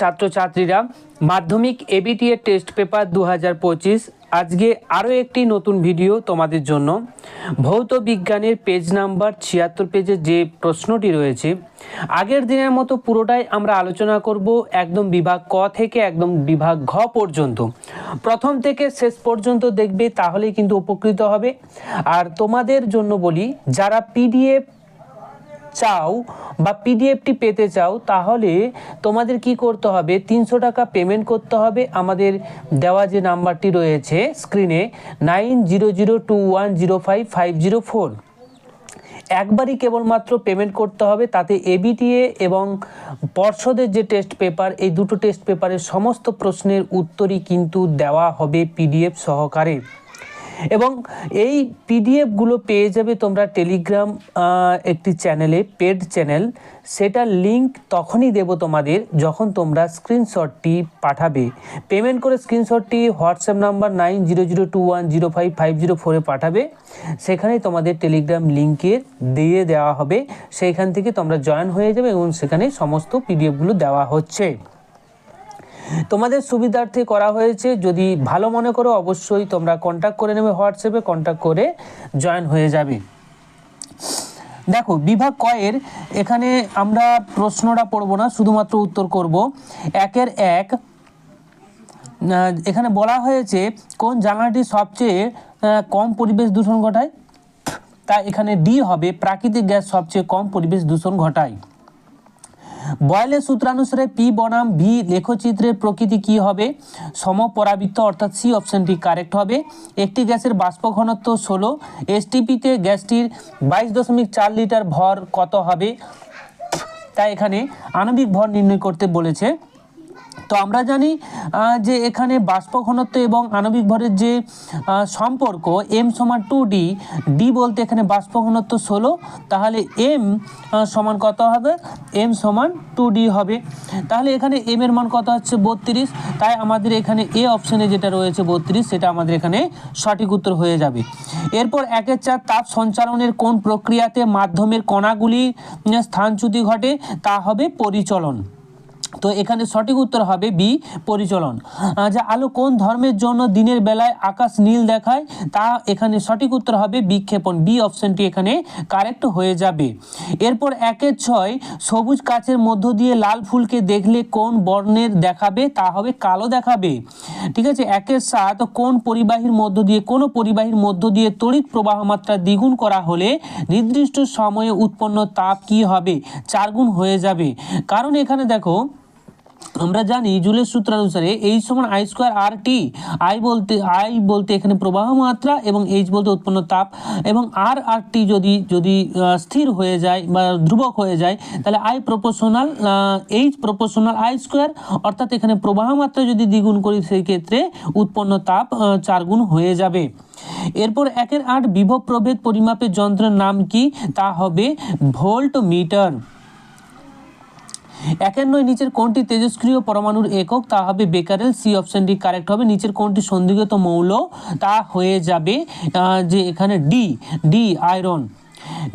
ছাত্রছাত্রীরা মাধ্যমিক এবিটি এর টেস্ট পেপার দু হাজার পঁচিশ। আজকে আরও একটি নতুন ভিডিও তোমাদের জন্য। ভৌত বিজ্ঞানের পেজ নাম্বার ছিয়াত্তর পেজে যে প্রশ্নটি রয়েছে, আগের দিনের মতো পুরোটাই আমরা আলোচনা করব একদম বিভাগ ক থেকে একদম বিভাগ ঘ পর্যন্ত। প্রথম থেকে শেষ পর্যন্ত দেখবে, তাহলেই কিন্তু উপকৃত হবে। আর তোমাদের জন্য বলি, যারা পিডিএফ চাও বা পিডিএফটি পেতে চাও, তাহলে তোমাদের কি করতে হবে? তিনশো টাকা পেমেন্ট করতে হবে। আমাদের দেওয়া যে নাম্বারটি রয়েছে স্ক্রিনে nine zero zero two one zero five five zero four একবারই কেবলমাত্র পেমেন্ট করতে হবে, তাতে এবিটিএ এবং পর্ষদের যে টেস্ট পেপার এই দুটো টেস্ট পেপারের সমস্ত প্রশ্নের উত্তরই কিন্তু দেওয়া হবে পিডিএফ সহকারে। এবং এই পিডিএফগুলো পেয়ে যাবে তোমরা টেলিগ্রাম একটি চ্যানেলে পেড চ্যানেল সেটার লিংক তখনই দেব তোমাদের যখন তোমরা স্ক্রিনশটটি পাঠাবে। পেমেন্ট করে স্ক্রিনশটটি WhatsApp number nine zero zero two one zero five five zero ফোরে পাঠাবে। সেখানেই তোমাদের টেলিগ্রাম লিঙ্কের দিয়ে দেওয়া হবে। সেইখান থেকে তোমরা জয়েন হয়ে যাবে এবং সেখানে সমস্ত পিডিএফগুলো দেওয়া হচ্ছে। তোমাদের সুবিধার্থে করা হয়েছে। যদি ভালো মনে করো, অবশ্যই তোমরা কন্ট্যাক্ট করে নেবে হোয়াটসঅ্যাপে কন্ট্যাক্ট করে জয়েন হয়ে যাবে। দেখো, বিভাগ কয়ের, এখানে আমরা প্রশ্নটা পড়ব না, শুধুমাত্র উত্তর করব। একের এক এখানে বলা হয়েছে, কোন জায়গাটি সবচেয়ে কম পরিবেশ দূষণ ঘটায়? তা এখানে ডি হবে, প্রাকৃতিক গ্যাস সবচেয়ে কম পরিবেশ দূষণ ঘটায়। বয়েলের সূত্রানুসারে পি বনাম ভি লেখচিত্রের প্রকৃতি কি হবে? সমপরাবৃত্ত অর্থাৎ সি অপশনটি কারেক্ট হবে। একটি গ্যাসের বাষ্প ঘনত্ব ষোলো। এসটিপিতে গ্যাসটির বাইশ দশমিক চার লিটার ভর কত হবে? তাই এখানে আণবিক ভর নির্ণয় করতে বলেছে তো আমরা জানি যে এখানে বাষ্প ঘনত্ব এবং আণবিক ভরের যে সম্পর্ক এম সমান টু ডি ডি বলতে এখানে বাষ্প ঘনত্ব ষোলো, তাহলে এম সমান কত হবে? এম সমান টু ডি হবে। তাহলে এখানে এম এর মান কত হচ্ছে? বত্রিশ। তাই আমাদের এখানে এ অপশনে যেটা রয়েছে বত্রিশ, সেটা আমাদের এখানে সঠিক উত্তর হয়ে যাবে। এরপর একের চার তাপ সঞ্চালনের কোন প্রক্রিয়াতে মাধ্যমের কণাগুলি স্থানচ্যুতি ঘটে? তা হবে পরিচলন। তো এখানে সঠিক উত্তর হবে বি, পরিচলন। যে আলো কোন ধর্মের জন্য দিনের বেলায় আকাশ নীল দেখায়? তা এখানে সঠিক উত্তর হবে বিক্ষেপণ। বি অপশনটি এখানে কারেক্ট হয়ে যাবে। এরপর একের ছয়, সবুজ কাচের মধ্য দিয়ে লাল ফুলকে দেখলে কোন বর্ণের দেখাবে? তা হবে কালো দেখাবে। ঠিক আছে একের সাত কোন পরিবাহীর মধ্য দিয়ে, কোনো পরিবাহীর মধ্য দিয়ে তড়িৎ প্রবাহ মাত্রা দ্বিগুণ করা হলে নির্দিষ্ট সময়ে উৎপন্ন তাপ কি হবে? চারগুণ হয়ে যাবে। কারণ এখানে দেখো আমরা জানি জুলের সূত্র অনুসারে এইচ সমান I square R T I বলতে আই বলতে এখানে প্রবাহ মাত্রা এবং এইচ বলতে উৎপন্ন তাপ এবং আর আর টি যদি যদি স্থির হয়ে যায় বা ধ্রুবক হয়ে যায় তাহলে I proportional H proportional I square অর্থাৎ এখানে প্রবাহ মাত্রা যদি দ্বিগুণ করি সেই ক্ষেত্রে উৎপন্ন তাপ আহ, চার গুণ হয়ে যাবে। এরপর একের আট বিভব প্রভেদ পরিমাপের যন্ত্রের নাম কি? তা হবে ভোল্ট মিটার একের নয় নিচের কোনটি তেজস্ক্রিয় পরমাণুর একক, তা হবে বেকারেল, সি অপশানটি কারেক্ট হবে। নিচের কোনটি সন্দিগত মৌল, তা হয়ে যাবে যে এখানে ডি ডি, আয়রন।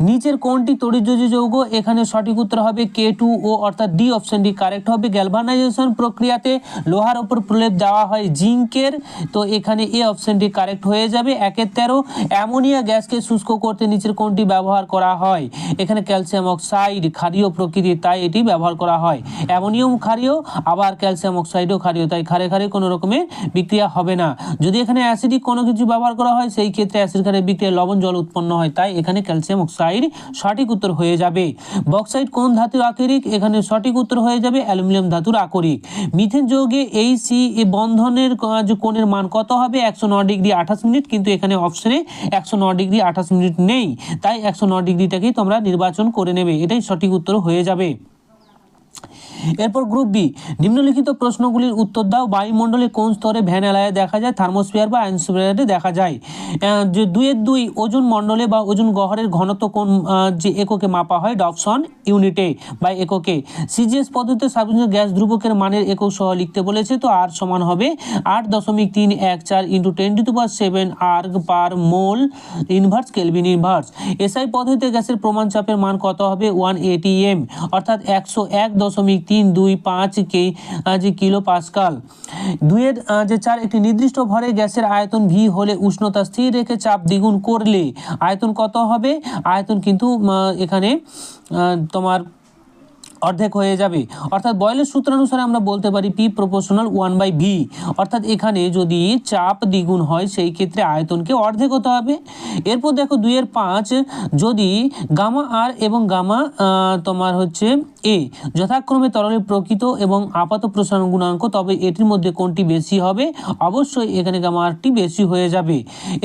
নিচের কোনটি তড়িৎযোজী যৌগ, এখানে সঠিক উত্তর হবে কে টু ও অর্থাৎ ডি অপশনটি কারেক্ট হবে গ্যালভানাইজেশন প্রক্রিয়াতে। লোহার ওপর প্রলেপ দেওয়া হয় জিঙ্কের, তো এখানে এ অপশনটি কারেক্ট হয়ে যাবে, একের তেরো। অ্যামোনিয়া গ্যাসকে শুষ্ক করতে নিচের কোনটি ব্যবহার করা হয়। এখানে ক্যালসিয়াম অক্সাইড ক্ষারীয় প্রকৃতির তাই এটি ব্যবহার করা হয়। অ্যামোনিয়াম ক্ষারীয়, আবার ক্যালসিয়াম অক্সাইডও ক্ষারীয়, তাই ক্ষারে খারে কোনো রকমের বিক্রিয়া হবে না। যদি এখানে অ্যাসিডিক কোনো কিছু ব্যবহার করা হয়, সেই ক্ষেত্রে অ্যাসিড ক্ষারের বিক্রিয়া লবণ জল উৎপন্ন হয়, তাই এখানে ক্যালসিয়াম অক্সাইড সঠিক উত্তর হয়ে যাবে। বক্সাইড কোন ধাতুর আকরিক? এখানে সঠিক উত্তর হয়ে যাবে অ্যালুমিনিয়াম ধাতুর আকরিক। মিথেন যোগে এই সি বন্ধনের ক- যে কোণের মান কত হবে? একশো ডিগ্রি আঠাশ মিনিট, কিন্তু এখানে অপশনে একশো ন ডিগ্রি আঠাশ মিনিট নেই। তাই একশো ডিগ্রিটাকেই তোমরা নির্বাচন করে নেবে। এটাই সঠিক উত্তর হয়ে যাবে। এরপর গ্রুপ বি নিম্নলিখিত প্রশ্নগুলির উত্তর দাও। বায়ুমণ্ডলে কোন স্তরে ভ্যানালায় দেখা যায়? থার্মোস্ফিয়ার বা অ্যানস্ফিয়ারে দেখা যায়। যে দুইয়ের দুই, ওজন মণ্ডলে বা ওজন গহরের ঘনত্ব কোন যে এককে মাপা হয়? ডপসন ইউনিটে বা এককে। সিজিএস পদ্ধতিতে সার্বজনীন গ্যাস ধ্রুবকের মানের একক সহ লিখতে বলেছে, তো আর সমান হবে আট দশমিক তিন এক চার into ten to power seven erg per mole inverse kelvin inverse. SI পদ্ধতিতে গ্যাসের প্রমাণ চাপের মান কত হবে? ওয়ান এটিএম অর্থাৎ একশো এক দশমিক তিন দুই পাঁচ কে যে কিলো পাস্কাল দুইয়ের যে চার, একটি নির্দিষ্ট ভরে গ্যাসের আয়তন ভি হলে উষ্ণতা স্থির রেখে চাপ দ্বিগুণ করলে আয়তন কত হবে? আয়তন কিন্তু এখানে তোমার অর্ধেক হয়ে যাবে। অর্থাৎ বয়েলের সূত্রানুসারে আমরা বলতে পারি P proportional one by V. অর্থাৎ এখানে যদি চাপ দ্বিগুণ হয়, সেই ক্ষেত্রে আয়তনকে অর্ধেক হতে হবে। এরপর দেখো দুইয়ের পাঁচ, যদি গামা আর এবং গামা তোমার হচ্ছে এ, যথাক্রমে তরলের প্রকৃত এবং আপাত প্রসারণ গুণাঙ্ক, তবে এটির মধ্যে কোনটি বেশি হবে? অবশ্যই এখানে গামা আরটি বেশি হয়ে যাবে।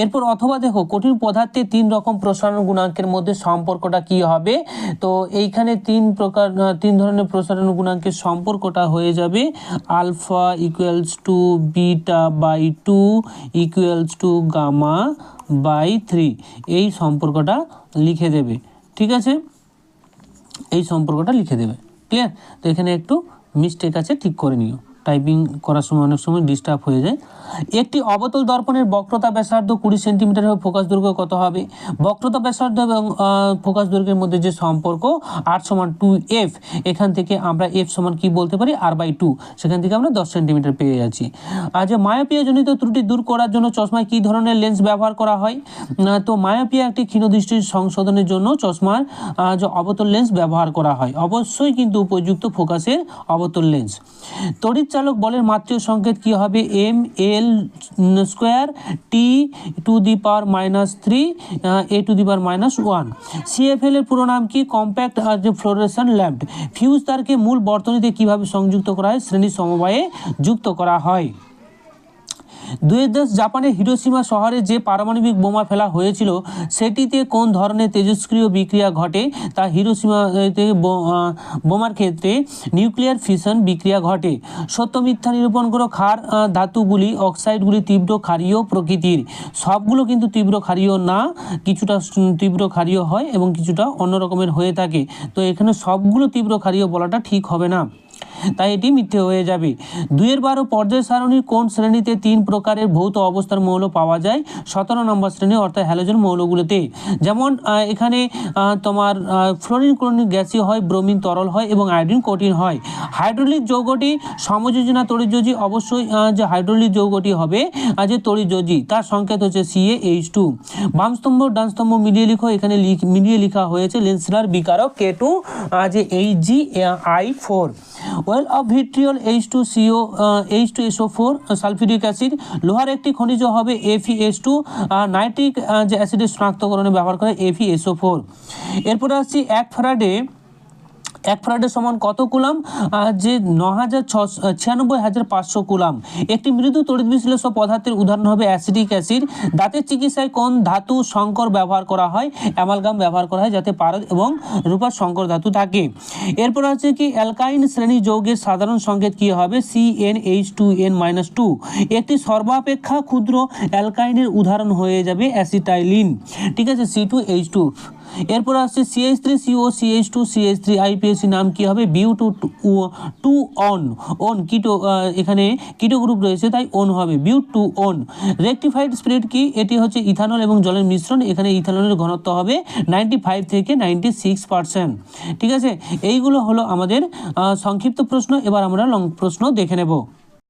এরপর অথবা দেখো, কঠিন পদার্থে তিন রকম প্রসারণ গুণাঙ্কের মধ্যে সম্পর্কটা কি হবে? তো এইখানে তিন প্রকার তিন ধরনের প্রসারণ গুণাঙ্কের সম্পর্কটা হয়ে যাবে। Alpha equals to beta by two equals to gamma by three, এই সম্পর্কটা লিখে দেবে। ঠিক আছে? এই সম্পর্কটা লিখে দেবে। ক্লিয়ার তো এখানে একটু মিস্টেক আছে ঠিক করে নিও। টাইপিং করার সময় অনেক সময় ডিস্টার্ব হয়ে যায়। একটি অবতল দর্পণের বক্রতা ব্যাসার্ধ কুড়ি সেন্টিমিটার হবে ফোকাস দৈর্ঘ্য কত হবে? বক্রতা ব্যাসার্ধ এবং ফোকাস দৈর্ঘ্যের মধ্যে যে সম্পর্ক আর সমান টু এফ এখান থেকে আমরা এফ সমান কি বলতে পারি? আর বাই টু সেখান থেকে আমরা দশ সেন্টিমিটার পেয়ে যাচ্ছি। আর যে মায়োপিয়া জনিত ত্রুটি দূর করার জন্য চশমায় কী ধরনের লেন্স ব্যবহার করা হয়? তো মায়োপিয়া একটি ক্ষীণদৃষ্টির সংশোধনের জন্য চশমার যে অবতল লেন্স ব্যবহার করা হয়। অবশ্যই কিন্তু উপযুক্ত ফোকাসের অবতল লেন্স তড়িৎ চালক বলের মাত্রীয় সংকেত কি হবে? M L square T to the power minus three A to the power minus one CFL এর পুরো নাম কি? কম্প্যাক্ট ফ্লোরেশন ল্যাম্প ফিউজ তারকে মূল বর্তনীতে কীভাবে সংযুক্ত করা হয়? শ্রেণি সমবায়ে যুক্ত করা হয়। দুই দেশ জাপানের হিরোসীমা শহরে যে পারমাণবিক বোমা ফেলা হয়েছিল, সেটিতে কোন ধরনের তেজস্ক্রিয় বিক্রিয়া ঘটে তা হিরোসীমাতে বো- বোমার ক্ষেত্রে নিউক্লিয়ার ফিশন বিক্রিয়া ঘটে। সত্য মিথ্যা নিরূপণ করো, ক্ষার ধাতুগুলি, অক্সাইডগুলি তীব্র ক্ষারীয় প্রকৃতির। সবগুলো কিন্তু তীব্র ক্ষারীয় না, কিছুটা তীব্র ক্ষারীয় হয় এবং কিছুটা অন্য রকমের হয়ে থাকে। তো এখানে সবগুলো তীব্র ক্ষারীয় বলাটা ঠিক হবে না। তাই এটি মিথ্যে হয়ে যাবে। দুইয়ের বারো পর্যায় সারণীর কোন শ্রেণীতে তিন প্রকারের ভৌত অবস্থার মৌল পাওয়া যায়? সতেরো নম্বর শ্রেণি অর্থাৎ হ্যালোজেন মৌলগুলোতে। যেমন এখানে তোমার ফ্লোরিন ক্লোরিন গ্যাসীয় হয়, ব্রোমিন তরল হয় এবং আয়োডিন কঠিন হয়। হাইড্রোলিক যৌগটি সমযোজনা তড়িৎযোজী। অবশ্যই যে হাইড্রোলিক যৌগটি হবে যে তড়িৎযোজী, তার সংকেত হচ্ছে সিএ এইচ টু বামস্তম্ভ ডানস্তম্ভ মিলিয়ে লিখো। এখানে মিলিয়ে লেখা হয়েছে লেন্সলার বিকারক কে টু যে H G I four oil of vitriol H two CO H two SO four sulphuric acid লোহার একটি খনিজ হবে এফি এস টু নাইট্রিক যে অ্যাসিডের শনাক্তকরণে ব্যবহার করে এফি এসও ফোর এরপরে আসছি এক ফ্যারাডে এক ফ্যারাডের সমান কত কুলাম? যে ন হাজার ছশো ছিয়ানব্বই হাজার পাঁচশো কুলাম। একটি মৃদু তড়িৎ বিশ্লেষ পদার্থের উদাহরণ হবে অ্যাসিডিক অ্যাসিড। দাঁতের চিকিৎসায় কোন ধাতু সংকর ব্যবহার করা হয়? অ্যামালগাম ব্যবহার করা হয় যাতে পারদ এবং রূপার সংকর ধাতু থাকে। এরপর আছে কি, অ্যালকাইন শ্রেণি যৌগের সাধারণ সংকেত কি হবে? C n H two n minus two একটি সর্বাপেক্ষা ক্ষুদ্র অ্যালকাইনের উদাহরণ হয়ে যাবে অ্যাসিটাইলিন। ঠিক আছে সি টু এইচ টু এরপর আসছে CH three CO CH two CH three IUPAC নাম কি হবে? বিউ two two one one keto এখানে কিটো গ্রুপ রয়েছে, তাই অন হবে। বিউ টু অন রেকটিফাইড স্পিরিট কি? এটি হচ্ছে ইথানল এবং জলের মিশ্রণ। এখানে ইথানলের ঘনত্ব হবে নাইনটি ফাইভ থেকে নাইনটি সিক্স পার্সেন্ট ঠিক আছে? এইগুলো হলো আমাদের সংক্ষিপ্ত প্রশ্ন। এবার আমরা লং প্রশ্ন দেখে নেব।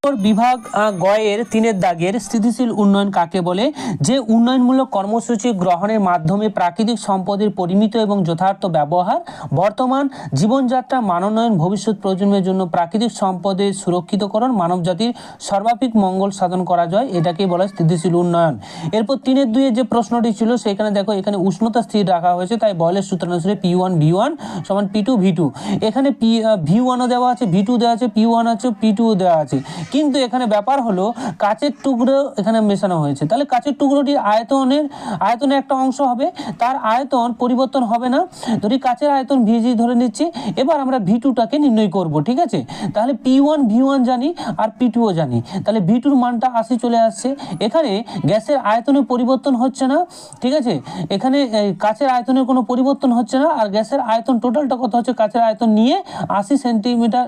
বিভাগ গয়ের তিনের দাগের স্থিতিশীল উন্নয়ন কাকে বলে? যে উন্নয়নমূলক কর্মসূচি গ্রহণের মাধ্যমে প্রাকৃতিক সম্পদের পরিমিত এবং যথার্থ ব্যবহার, বর্তমান জীবনযাত্রা মানোন্নয়ন, ভবিষ্যৎ প্রজন্মের জন্য প্রাকৃতিক সম্পদের সুরক্ষিতকরণ, মানবজাতির সর্বাপিক মঙ্গল সাধন করা যায়, এটাকেই বলা হয় স্থিতিশীল উন্নয়ন। এরপর তিনের দুইয়ে যে প্রশ্নটি ছিল, সেখানে দেখো এখানে উষ্ণতা স্থির রাখা হয়েছে, তাই বয়লের সূত্রানুসারে পি ওয়ান ভি ওয়ান সমান পি টু ভি টু এখানে পি ভি ওয়ানও দেওয়া আছে ভি টু দেওয়া আছে পি ওয়ান আছে পি টু দেওয়া আছে। কিন্তু এখানে ব্যাপার হলো কাচের টুকরো এখানে মেশানো হয়েছে। তাহলে কাচের টুকরোটি আয়তনের আয়তনের একটা অংশ হবে, তার আয়তন পরিবর্তন হবে না। ধরি কাচের আয়তন ভিজি ধরে নিচ্ছি, এবার আমরা ভি টুটাকে নির্ণয় করব, ঠিক আছে? তাহলে পি ওয়ান ভি ওয়ান জানি আর পি টুও জানি। তাহলে ভি টুর মানটা আশি চলে আসছে। এখানে গ্যাসের আয়তনের পরিবর্তন হচ্ছে না, ঠিক আছে? এখানে কাচের আয়তনের কোনো পরিবর্তন হচ্ছে না, আর গ্যাসের আয়তন টোটালটা কত হচ্ছে? কাচের আয়তন নিয়ে আশি সেন্টিমিটার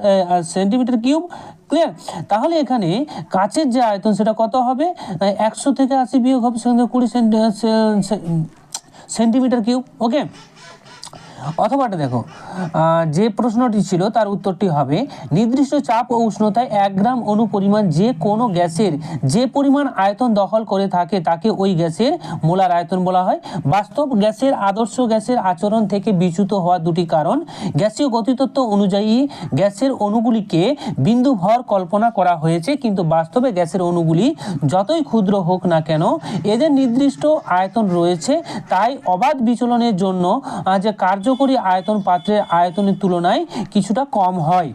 সেন্টিমিটার কিউব, ক্লিয়ার? তাহলে এখানে কাচের যে আয়তন সেটা কত হবে? একশো থেকে আশি বিয়োগ হবে সেখান থেকে কুড়ি সেন্টি সেন্টিমিটার কিউব ওকে অথবাটা দেখো যে প্রশ্নটি ছিল তার উত্তরটি হবে, নির্দিষ্ট চাপ ও উষ্ণতায় এক গ্রাম অণু পরিমাণ যে কোনো গ্যাসের যে পরিমাণ আয়তন দখল করে থাকে তাকে ওই গ্যাসের মোলার আয়তন বলা হয়। বাস্তব গ্যাসের আদর্শ গ্যাসের আচরণ থেকে বিচ্যুত হওয়ার দুটি কারণ, গ্যাসীয় গতিতত্ত্ব অনুযায়ী গ্যাসের অণুগুলিকে বিন্দু ভর কল্পনা করা হয়েছে, কিন্তু বাস্তবে গ্যাসের অণুগুলি যতই ক্ষুদ্র হোক না কেন, এদের নির্দিষ্ট আয়তন রয়েছে, তাই অবাধ বিচলনের জন্য যে কার্যকরী আয়তন পাত্রের আয়তনের তুলনায় কিছুটা কম হয়।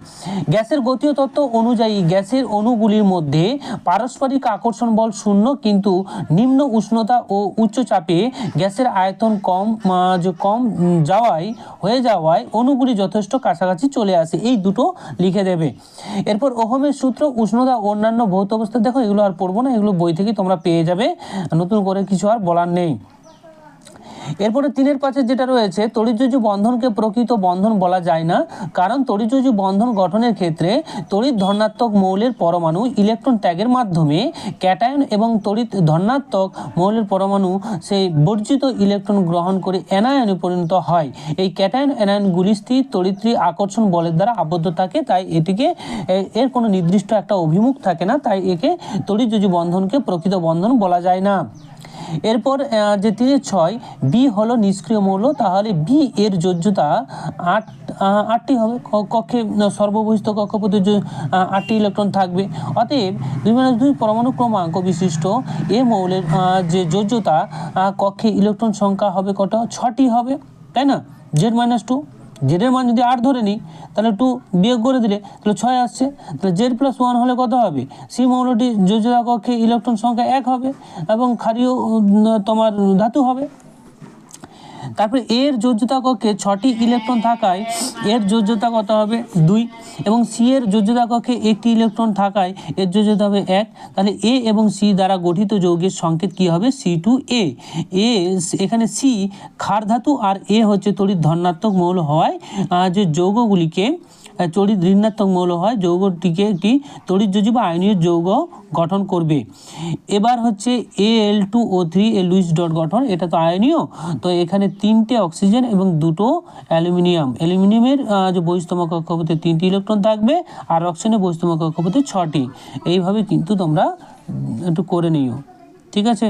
গ্যাসের গতীয় তত্ত্ব অনুযায়ী গ্যাসের অণুগুলির মধ্যে পারস্পরিক আকর্ষণ বল শূন্য, কিন্তু নিম্ন উষ্ণতা ও উচ্চ চাপে গ্যাসের আয়তন কম কম যাওয়ায়, হয়ে যাওয়ায় অণুগুলি যথেষ্ট কাছাকাছি চলে আসে। এই দুটো লিখে দেবে। এরপর ওহমের সূত্র, উষ্ণতা অন্যান্য ভৌত অবস্থা দেখো, এগুলো আর পড়ব না, এগুলো বই থেকে তোমরা পেয়ে যাবে। নতুন করে কিছু আর বলার নেই। এরপরে তিনের পাশে যেটা রয়েছে, তড়িৎযোজী বন্ধনকে প্রকৃত বন্ধন বলা যায় না, কারণ তড়িৎযোজী বন্ধন গঠনের ক্ষেত্রে তড়িৎ ধনাত্মক মৌলের পরমাণু ইলেকট্রন ত্যাগের মাধ্যমে ক্যাটায়ন এবং তড়িৎ ধনাত্মক মৌলের পরমাণু সেই বর্জিত ইলেকট্রন গ্রহণ করে অ্যানায়নে পরিণত হয়। এই ক্যাটায়ন অ্যানায়নগুলি স্থির তড়িৎরি আকর্ষণ বলের দ্বারা আবদ্ধ থাকে, তাই এটিকে এর কোনো নির্দিষ্ট একটা অভিমুখ থাকে না, তাই একে তড়িৎযোজী বন্ধনকে প্রকৃত বন্ধন বলা যায় না। এরপর যে তিনের ছয় বি হলো নিষ্ক্রিয় মৌল, তাহলে বি এর যোজ্যতা আট আটটি হবে। কক্ষে সর্ববহিষ্ঠ কক্ষপথে আটটি ইলেকট্রন থাকবে। অতএব দুই মাইনাস দুই পরমাণু ক্রমাঙ্ক বিশিষ্ট এ মৌলের যে যোজ্যতা কক্ষে ইলেকট্রন সংখ্যা হবে কটা? ছটি হবে, তাই না? জেড মাইনাস টু জেডের মান যদি আট ধরে নিই, তাহলে টু বিয়োগ করে দিলে, তাহলে ছয় আসছে। তাহলে জেড প্লাস ওয়ান হলে কত হবে? সি মৌলটি যোজনা কক্ষে ইলেকট্রন সংখ্যা এক হবে এবং ক্ষারীয় তোমার ধাতু হবে। তারপরে এর যোজ্যতা কক্ষে ছটি ইলেকট্রন থাকায় এর যোজ্যতা কত হবে? দুই। এবং সি এর যোজ্যতা কক্ষে একটি ইলেকট্রন থাকায় এর যোজ্যতা হবে এক। তাহলে এ এবং সি দ্বারা গঠিত যৌগের সংকেত কি হবে? সি টু এ। এ এখানে সি ক্ষার ধাতু আর এ হচ্ছে তড়িৎ ধনাত্মক মৌল হওয়ায় যে যৌগগুলিকে তড়িৎ ঋণাত্মক মৌল হয়, যৌগটিকে একটি তড়িৎযোজী বা আয়নীয় যৌগ গঠন করবে। এবার হচ্ছে A L two O three A Lewis dot গঠন, এটা তো আয়নীয়, তো এখানে তিনটে অক্সিজেন এবং দুটো অ্যালুমিনিয়াম। অ্যালুমিনিয়ামের যে বহিস্তম কক্ষপথে তিনটি ইলেকট্রন থাকবে আর অক্সিজেনের বহিস্তম কক্ষপথে ছটি। এইভাবে কিন্তু তোমরা একটু করে নিও। ঠিক আছে?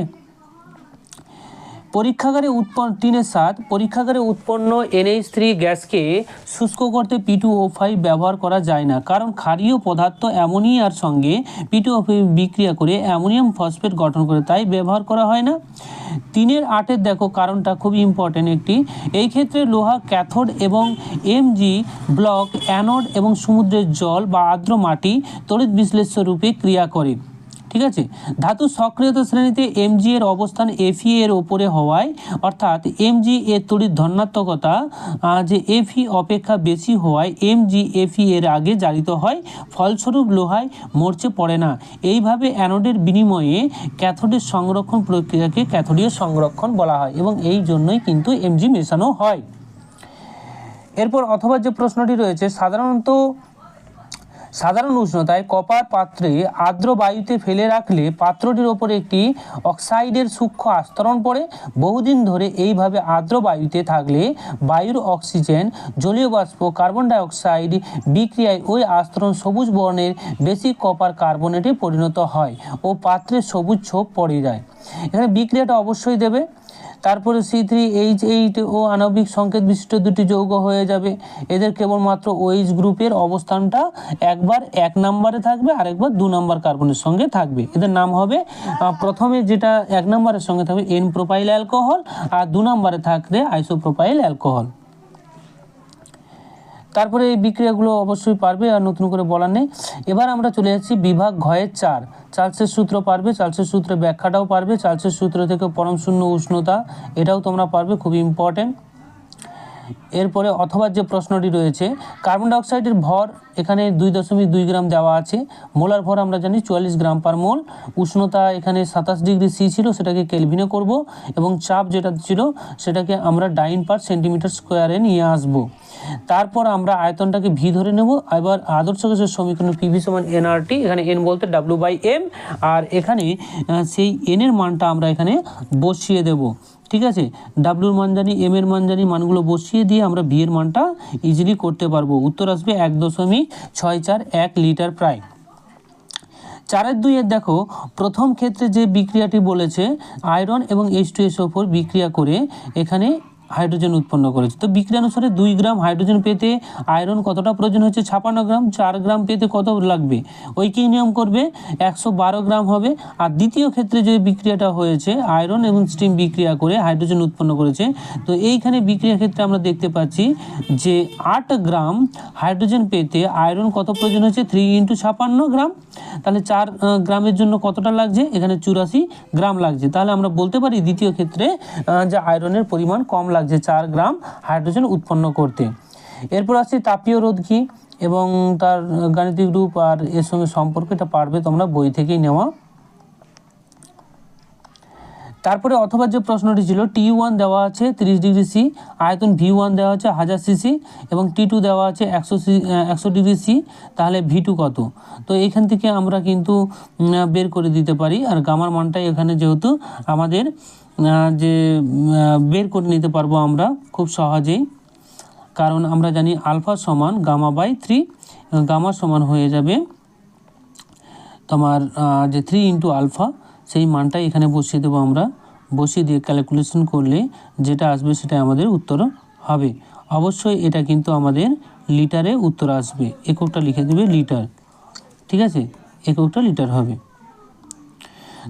পরীক্ষাগারে উৎপন্ন, টিনের সাত পরীক্ষাগারে উৎপন্ন এনএইচ থ্রি গ্যাসকে শুষ্ক করতে পি টু ও ফাইভ ব্যবহার করা যায় না। কারণ ক্ষারীয় পদার্থ অ্যামোনিয়ার সঙ্গে পি টু ও ফাইভ বিক্রিয়া করে অ্যামোনিয়াম ফসফেট গঠন করে, তাই ব্যবহার করা হয় না। তিনের আটের, দেখো, কারণটা খুব ইম্পর্টেন্ট একটি। এই ক্ষেত্রে লোহা, ক্যাথোড এবং এমজি ব্লক, অ্যানোড এবং সমুদ্রের জল বা আর্দ্র মাটি, তড়িৎ বিশ্লেষ্য রূপে ক্রিয়া করে। ঠিক আছে? ধাতু সক্রিয়তা শ্রেণীতে এমজি এর অবস্থান এফি এর ওপরে হওয়ায়, অর্থাৎ এমজি এর তড়িৎ ধনাত্মকতা যে এফি অপেক্ষা বেশি হওয়ায় এমজি এফি এর আগে জারিত হয়, ফলস্বরূপ লোহায় মরচে পড়ে না। এইভাবে অ্যানোডের বিনিময়ে ক্যাথোডের সংরক্ষণ প্রক্রিয়াকে ক্যাথোডীয় সংরক্ষণ বলা হয় এবং এই জন্যই কিন্তু এমজি মেশানো হয়। এরপর অথবা যে প্রশ্নটি রয়েছে, সাধারণত সাধারণ উষ্ণতায় কপার পাত্রে আর্দ্র বায়ুতে ফেলে রাখলে পাত্রটির ওপরে একটি অক্সাইডের সূক্ষ্ম আস্তরণ পড়ে। বহুদিন ধরে এইভাবে আর্দ্র বায়ুতে থাকলে বায়ুর অক্সিজেন, জলীয় বাষ্প, কার্বন ডাইঅক্সাইড বিক্রিয়ায় ওই আস্তরণ সবুজ বর্ণের বেশি কপার কার্বনেটে পরিণত হয় ও পাত্রে সবুজ ছোপ পড়ে যায়। এখানে বিক্রিয়াটা অবশ্যই দেবে। তারপরে C three H eight O আণবিক সংকেত বিশিষ্ট দুটি যৌগ হয়ে যাবে। এদের কেবলমাত্র ওইচ গ্রুপের অবস্থানটা একবার এক নাম্বারে থাকবে, আরেকবার দু নম্বর কার্বনের সঙ্গে থাকবে। এদের নাম হবে প্রথমে যেটা এক নাম্বারের সঙ্গে থাকবে এন প্রোপাইল অ্যালকোহল আর দু নাম্বারে থাকবে আইসোপ্রোপাইল অ্যালকোহল তারপরে এই বিক্রিয়াগুলো অবশ্যই পারবে আর নতুন করে বলার নেই। এবার আমরা চলে যাচ্ছি বিভাগ ঘয়ের চার। চার্লসের সূত্র পারবে, চার্লসের সূত্রের ব্যাখ্যাটাও পারবে, চার্লসের সূত্র থেকে পরম শূন্য উষ্ণতা, এটাও তোমরা পারবে, খুব ইম্পর্টেন্ট এরপরে অথবা যে প্রশ্নটি রয়েছে, কার্বন ডাইঅক্সাইডের ভর এখানে দুই দশমিক দুই গ্রাম দেওয়া আছে। মোলার ভর আমরা জানি চুয়াল্লিশ গ্রাম পার মোল। উষ্ণতা এখানে সাতাশ ডিগ্রি সি ছিল, সেটাকে কেলভিনে করব এবং চাপ যেটা ছিল, সেটাকে আমরা ডাইন পার সেন্টিমিটার স্কোয়ারে নিয়ে আসব। তারপর আমরা আয়তনটাকে ভি ধরে নেব। এবার আদর্শ গ্যাসের সমীকরণ পিভি সমান এনআরটি এখানে এন বলতে ডাব্লু বাই এম, আর এখানে সেই এন এর মানটা আমরা এখানে বসিয়ে দেব। ঠিক আছে? ডাব্লুর মান জানি এম এর মান জানি, মানগুলো বসিয়ে দিয়ে আমরা বিয়ের এর মানটা ইজিলি করতে পারব। উত্তর আসবে এক দশমিক ছয় চার এক লিটার প্রায়। চারের দুইয়ের দেখো, প্রথম ক্ষেত্রে যে বিক্রিয়াটি বলেছে আয়রন এবং এইচ টু এস ওপর বিক্রিয়া করে এখানে হাইড্রোজেন উৎপন্ন করেছে। তো বিক্রিয়া অনুসারে দুই গ্রাম হাইড্রোজেন পেতে আয়রন কতটা প্রয়োজন হচ্ছে ছাপান্ন গ্রাম, চার গ্রাম পেতে কত লাগবে? ওই কী নিয়ম করবে, একশো বারো গ্রাম হবে। আর দ্বিতীয় ক্ষেত্রে যে বিক্রিয়াটা হয়েছে, আয়রন এবং স্টিম বিক্রিয়া করে হাইড্রোজেন উৎপন্ন করেছে, তো এইখানে বিক্রিয়ার ক্ষেত্রে আমরা দেখতে পাচ্ছি যে আট গ্রাম হাইড্রোজেন পেতে আয়রন কত প্রয়োজন হচ্ছে থ্রি ইন্টু ছাপান্ন গ্রাম। তাহলে চার গ্রামের জন্য কতটা লাগছে? এখানে চুরাশি গ্রাম লাগছে। তাহলে আমরা বলতে পারি দ্বিতীয় ক্ষেত্রে যে আয়রনের পরিমাণ কম লাগছে চার গ্রাম হাইড্রোজেন উৎপন্ন করতে। এরপর আসছে তাপীয় রোধ কি এবং তার গাণিতিক রূপ আর এর সঙ্গে সম্পর্ক এটা পারবে তোমরা বই থেকেই নেওয়া। তারপরে অথবা যে প্রশ্নটি ছিল টি ওয়ান দেওয়া আছে তিরিশ ডিগ্রি সি আয়তন ভি ওয়ান দেওয়া আছে হাজার সিসি এবং টি টু দেওয়া আছে একশো সি একশো ডিগ্রি সি তাহলে ভি টু কত? তো এইখান থেকে আমরা কিন্তু বের করে দিতে পারি। আর গামার মানটাই এখানে যেহেতু আমাদের যে বের করে নিতে পারব আমরা খুব সহজেই। কারণ আমরা জানি আলফা সমান গামা বাই থ্রি গামা সমান হয়ে যাবে তোমার যে থ্রি ইন্টু আলফা। সেই মানটাই এখানে বসিয়ে দেবো আমরা। বসিয়ে দিয়ে ক্যালকুলেশন করলে যেটা আসবে সেটা আমাদের উত্তর হবে। অবশ্যই এটা কিন্তু আমাদের লিটারে উত্তর আসবে। এককটা লিখে দেবে লিটার। ঠিক আছে? এককটা লিটার হবে।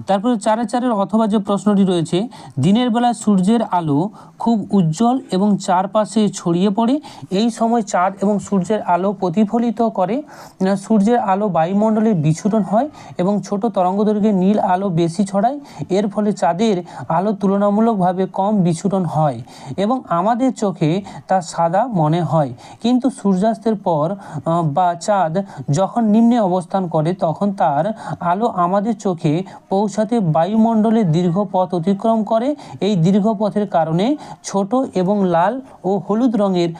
তারপরে চারে চারের অথবা যে প্রশ্নটি রয়েছে দিনের বেলা সূর্যের আলো খুব উজ্জ্বল এবং চারপাশে ছড়িয়ে পড়ে। এই সময় চাঁদ এবং সূর্যের আলো প্রতিফলিত করে। সূর্যের আলো বায়ুমণ্ডলে বিচ্ছুরণ হয় এবং ছোট তরঙ্গদৈর্ঘ্যে নীল আলো বেশি ছড়ায়। এর ফলে চাঁদের আলো তুলনামূলকভাবে কম বিচ্ছুরণ হয় এবং আমাদের চোখে তা সাদা মনে হয়। কিন্তু সূর্যাস্তের পর বা চাঁদ যখন নিম্নে অবস্থান করে, তখন তার আলো আমাদের চোখে পৌঁছাতে বায়ুমণ্ডলে দীর্ঘ পথ অতিক্রম করে। এই দীর্ঘ পথের কারণে ছোট এবং লাল ও হলুদ রঙের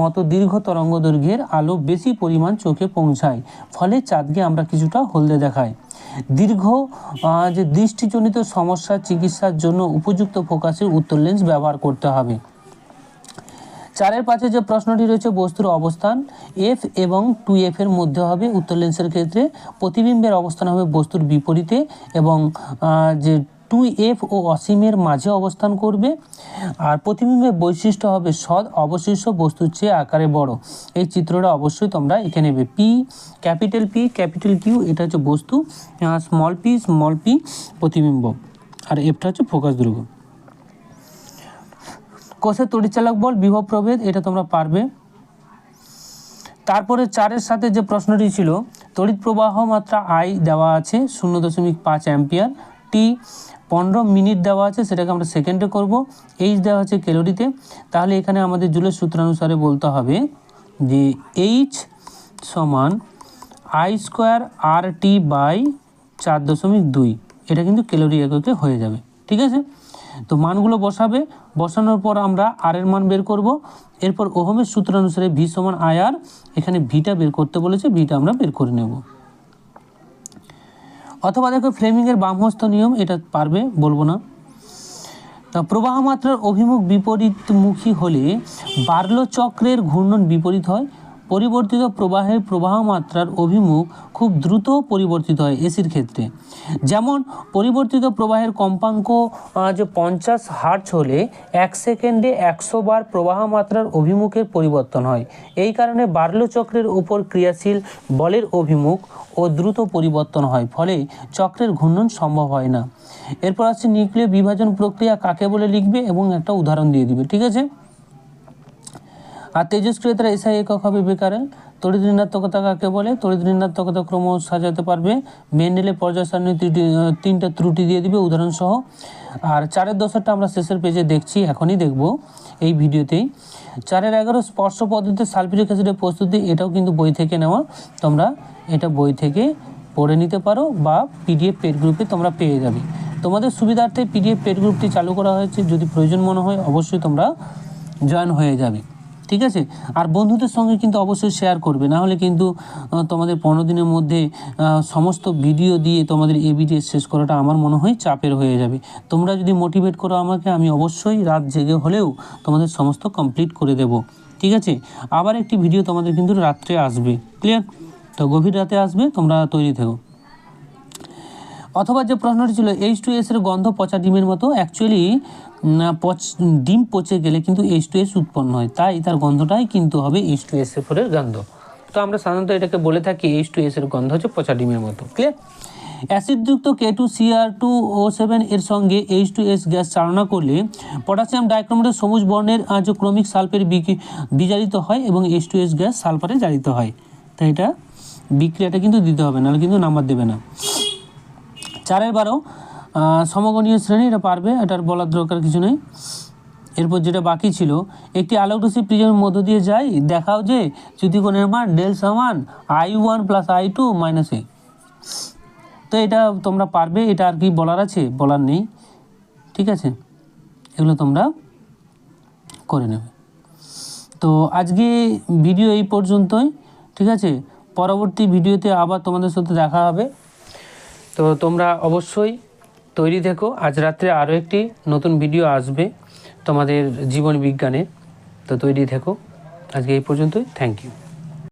মতো দীর্ঘ তরঙ্গদৈর্ঘ্যের আলো বেশি পরিমাণ চোখে পৌঁছায়। ফলে চাঁদকে আমরা কিছুটা হলদে দেখাই। দীর্ঘ যে দৃষ্টিজনিত সমস্যার চিকিৎসার জন্য উপযুক্ত ফোকাসের উত্তর লেন্স ব্যবহার করতে হবে। চারের পাশে যে প্রশ্নটি রয়েছে, বস্তুর অবস্থান এফ এবং টু এফ এর মধ্যে হবে। উত্তর লেন্সের ক্ষেত্রে প্রতিবিম্বের অবস্থান হবে বস্তুর বিপরীতে এবং যে টু এফ ও অসীমের মাঝে অবস্থান করবে। আর প্রতিবিম্বের বৈশিষ্ট্য হবে সৎ অবশিষ্ট বস্তুর চেয়ে আকারে বড়। এই চিত্রটা অবশ্যই তোমরা এঁকে নেবে। P, capital P capital Q এটা হচ্ছে বস্তু স্মল পি স্মল পি প্রতিবিম্ব। আর এফটা হচ্ছে ফোকাস দৈর্ঘ্য। কোষের তড়িৎচালক বল, বিভব প্রভেদ, এটা তোমরা পারবে। তারপরে চারের সাথে যে প্রশ্নটি ছিল, তড়িৎ প্রবাহ মাত্রা আই দেওয়া আছে, শূন্য দশমিক পাঁচ অ্যাম্পিয়ার। টি পনেরো মিনিট দেওয়া আছে, সেটাকে আমরা সেকেন্ডে করব। এইচ দেওয়া আছে ক্যালোরিতে তাহলে এখানে আমাদের জুলের সূত্রানুসারে বলতে হবে যে এইচ সমান I square R T by চার দশমিক দুই। এটা কিন্তু ক্যালোরি এককে হয়ে যাবে। ঠিক আছে? তো মানগুলো বসাবে। বসানোর পর আমরা আর এর মান বের করব। এরপর ওহমের সূত্র অনুসারে ভি সমান আই আর এখানে ভিটা বের করতে বলেছে ভিটা আমরা বের করে নেব। অথবা দেখো ফ্লেমিংয়ের বামহস্ত নিয়ম, এটা পারবে, বলব না। তা প্রবাহ মাত্রার অভিমুখ বিপরীতমুখী হলে বার্লো চক্রের ঘূর্ণন বিপরীত হয়। পরিবর্তিত প্রবাহের প্রবাহ মাত্রার অভিমুখ খুব দ্রুত পরিবর্তিত হয় এসির ক্ষেত্রে। যেমন, পরিবর্তিত প্রবাহের কম্পাঙ্ক যে পঞ্চাশ হার্টজ হলে এক সেকেন্ডে একশো বার প্রবাহ মাত্রার অভিমুখের পরিবর্তন হয়। এই কারণে বার্লো চক্রের উপর ক্রিয়াশীল বলের অভিমুখ ও দ্রুত পরিবর্তন হয়, ফলে চক্রের ঘূর্ণন সম্ভব হয় না। এরপর আসছে নিউক্লিয় বিভাজন প্রক্রিয়া, কাকে বলে লিখবে? এবং একটা উদাহরণ দিয়ে দিবে, ঠিক আছে? আর তেজস্ক্রিয়তার এসআই একক হবে বেকারে তড়িৎ ঋণাত্মকতা কাকে বলে? তড়িৎ ঋণাত্মকতা ক্রম সাজাতে পারবে। মেন্ডেলে পর্যায় সারণী আহ, তিনটা ত্রুটি দিয়ে দিবে উদাহরণ সহ আর চারের দশরটা আমরা শেষের পেজে দেখছি এখনই দেখব এই ভিডিওতেই। চারের এগারো স্পর্শ পদ্ধতিতে সালফিউরিক অ্যাসিডের প্রস্তুতি এটাও কিন্তু বই থেকে নেওয়া। তোমরা এটা বই থেকে পড়ে নিতে পারো বা পিডিএফ পেড গ্রুপে তোমরা পেয়ে যাবে। তোমাদের সুবিধার্থে পিডিএফ পেড গ্রুপটি চালু করা হয়েছে। যদি প্রয়োজন মনে হয় অবশ্যই তোমরা জয়েন হয়ে যাবে। ঠিক আছে? আর বন্ধুদের সঙ্গে কিন্তু অবশ্যই শেয়ার করবে। না হলে কিন্তু তোমাদের পনেরো দিনের মধ্যে সমস্ত ভিডিও দিয়ে তোমাদের এবিটিএস শেষ করাটা আমার মনে হয় চাপের হয়ে যাবে। তোমরা যদি মোটিভেট করো আমাকে, আমি অবশ্যই রাত জেগে হলেও তোমাদের সমস্ত কমপ্লিট করে দেব। ঠিক আছে? আবার একটি ভিডিও তোমাদের কিন্তু রাত্রে আসবে। ক্লিয়ার তো গভীর রাতে আসবে, তোমরা তৈরি থেকো। অথবা যে প্রশ্নটি ছিল এইচ টু এস এর গন্ধ পচা ডিমের মতো অ্যাকচুয়ালি পচ, ডিম পচে গেলে কিন্তু এইচ টু এস উৎপন্ন হয়। তাই তার গন্ধটাই কিন্তু হবে এইচ টু এস এর গন্ধ। তো আমরা সাধারণত এটাকে বলে থাকি এইচ টু এস এর গন্ধ হচ্ছে পচা ডিমের মতো। Clear অ্যাসিডযুক্ত K two Cr two O seven এর সঙ্গে এইচ টু এস গ্যাস চালনা করলে পটাশিয়াম ডাইক্রোমেটের সবুজ বর্ণের যে ক্রমিক সালফের বিজারিত হয় এবং এইচ টু এস গ্যাস সালফারে জারিত হয়। তাই এটা বিক্রিয়াটা কিন্তু দিতে হবে, নাহলে কিন্তু নাম্বার দেবে না। চারের বারো সমগণীয় শ্রেণি, এটা পারবে, এটার বলার দরকার কিছু নেই। এরপর যেটা বাকি ছিল, একটি আলোক আলোকরশ্মি প্রিজমের মধ্য দিয়ে যাই দেখাও যে চ্যুতিকোণের মান ডেল সমান I one plus I two minus A. তো এটা তোমরা পারবে, এটা আর কি বলার আছে? বলার নেই। ঠিক আছে? এগুলো তোমরা করে নেবে। তো আজকে ভিডিও এই পর্যন্তই। ঠিক আছে? পরবর্তী ভিডিওতে আবার তোমাদের সাথে দেখা হবে। তো তোমরা অবশ্যই তৈরি থেকো। আজ রাত্রে আরও একটি নতুন ভিডিও আসবে তোমাদের জীবন বিজ্ঞানে। তো তৈরি থেকো। আজকে এই পর্যন্তই। Thank you